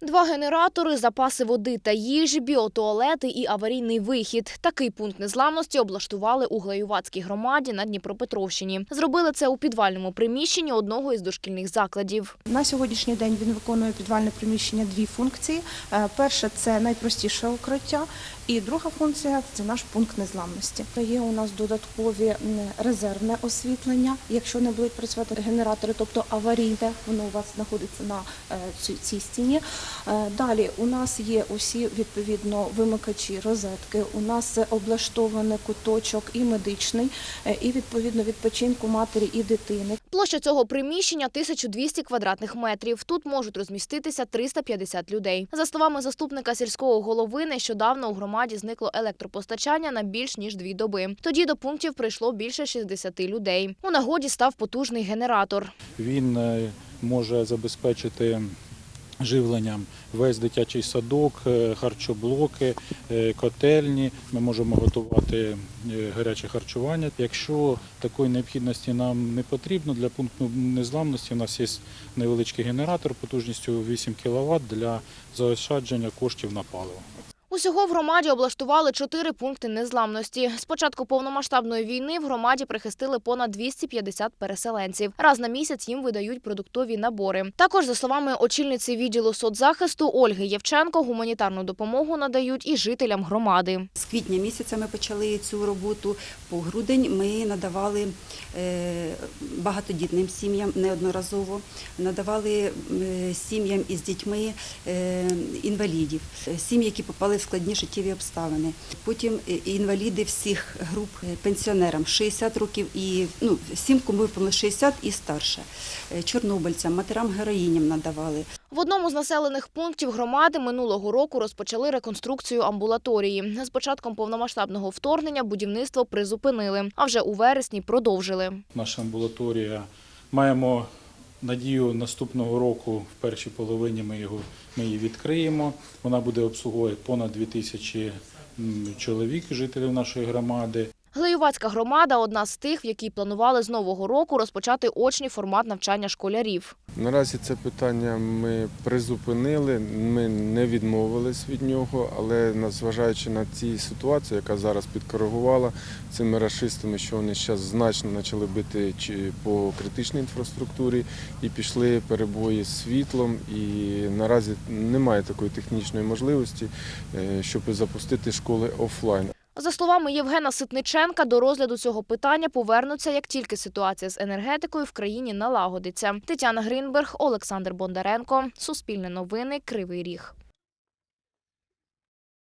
Два генератори, запаси води та їжі, біотуалети і аварійний вихід. Такий пункт незламності облаштували у Глаювацькій громаді на Дніпропетровщині. Зробили це у підвальному приміщенні одного із дошкільних закладів. На сьогоднішній день він виконує підвальне приміщення дві функції. Е, Перше це найпростіше укриття, і друга функція це наш пункт незламності. Є у нас додаткові резервне освітлення. Якщо не будуть працювати генератори, тобто аварійне, воно у вас знаходиться на е, цій стіні. Е, Далі у нас є усі відповідно вимикачі, розетки. У нас облаштований куточок і медичний, е, і відповідно відпочинку матері і дитини. Площа цього приміщення 1200 квадратних метрів. Тут можуть розміститися 350 людей. За словами заступника сільського голови, нещодавно у громаді зникло електропостачання на більш ніж дві доби. Тоді до пунктів прийшло більше 60 людей. У нагоді став потужний генератор. Він е, може забезпечити живленням весь дитячий садок, е, харчоблоки, е, котельні. Ми можемо готувати е, гаряче харчування. Якщо такої необхідності нам не потрібно, для пункту незламності у нас є невеличкий генератор потужністю 8 кВт для заощадження коштів на паливо. Усього в громаді облаштували чотири пункти незламності. З початку повномасштабної війни в громаді прихистили понад 250 переселенців. Раз на місяць їм видають продуктові набори. Також, за словами очільниці відділу соцзахисту Ольги Євченко, гуманітарну допомогу надають і жителям громади. З квітня місяця ми почали цю роботу. По грудень ми надавали е, багатодітним сім'ям неодноразово, надавали е, сім'ям із дітьми е, інвалідів, сім'ї, які попали в складні життєві обставини. Потім е, інваліди всіх груп е, пенсіонерам 60 років і ну, всім, кому виповнилось 60 і старше, Е, чорнобильцям, матерам героїням надавали. В одному з населених пунктів громади минулого року розпочали реконструкцію амбулаторії. З початком повномасштабного вторгнення будівництво призупинили, а вже у вересні продовжили. Наша амбулаторія маємо надію наступного року, в першій половині ми його її відкриємо. Вона буде обслуговувати понад 2 тисячі чоловік, жителів нашої громади. Глеювацька громада одна з тих, в якій планували з нового року розпочати очний формат навчання школярів. Наразі це питання ми призупинили, ми не відмовились від нього, але зважаючи на ці ситуацію, яка зараз підкоригувала цими рашистами, що вони зараз значно почали бити по критичній інфраструктурі і пішли перебої з світлом. І наразі немає такої технічної можливості, е, щоб запустити школи офлайн. За словами Євгена Ситниченка, до розгляду цього питання повернуться, як тільки ситуація з енергетикою в країні налагодиться. Тетяна Гринберг, Олександр Бондаренко, Суспільне новини, Кривий Ріг.